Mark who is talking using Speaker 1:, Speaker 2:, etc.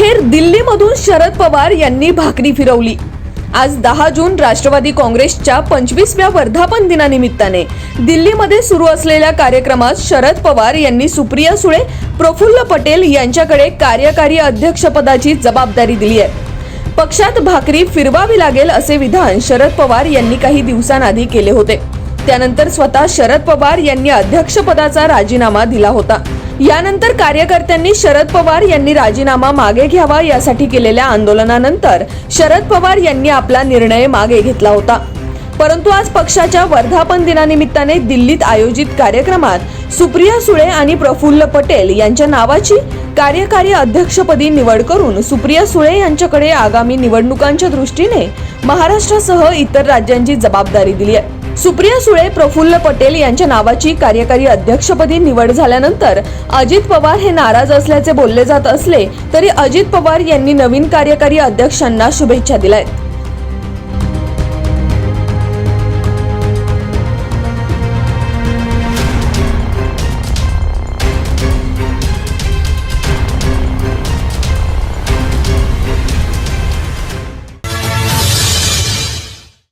Speaker 1: अखेर दिल्लीमधून शरद पवार यांनी भाकरी फिरवली. आज दहा जून राष्ट्रवादी काँग्रेसच्या पंचवीसव्या वर्धापन दिनानिमित्ताने दिल्लीमध्ये सुरू असलेल्या कार्यक्रमात शरद पवार यांनी सुप्रिया सुळे प्रफुल्ल पटेल यांच्याकडे कार्यकारी अध्यक्षपदाची जबाबदारी दिली आहे. पक्षात भाकरी फिरवावी लागेल असे विधान शरद पवार यांनी काही दिवसांआधी केले होते. त्यानंतर स्वतः शरद पवार यांनी अध्यक्षपदाचा राजीनामा दिला होता. यानंतर कार्यकर्त्यांनी शरद पवार यांनी राजीनामा मागे घ्यावा यासाठी केलेल्या आंदोलनानंतर शरद पवार यांनी आपला निर्णय मागे घेतला होता. परंतु आज पक्षाच्या वर्धापन दिनानिमित्ताने दिल्लीत आयोजित कार्यक्रमात सुप्रिया सुळे आणि प्रफुल्ल पटेल यांच्या नावाची कार्यकारी अध्यक्षपदी निवड करून सुप्रिया सुळे यांच्याकडे आगामी निवडणुकांच्या दृष्टीने महाराष्ट्रासह इतर राज्यांची जबाबदारी दिली आहे. सुप्रिया सुळे प्रफुल्ल पटेल यांच्या नावाची कार्यकारी अध्यक्षपदी निवड झाल्यानंतर अजित पवार हे नाराज असल्याचे बोलले जात असले तरी अजित पवार यांनी नवीन कार्यकारी अध्यक्षांना शुभेच्छा दिल्या आहेत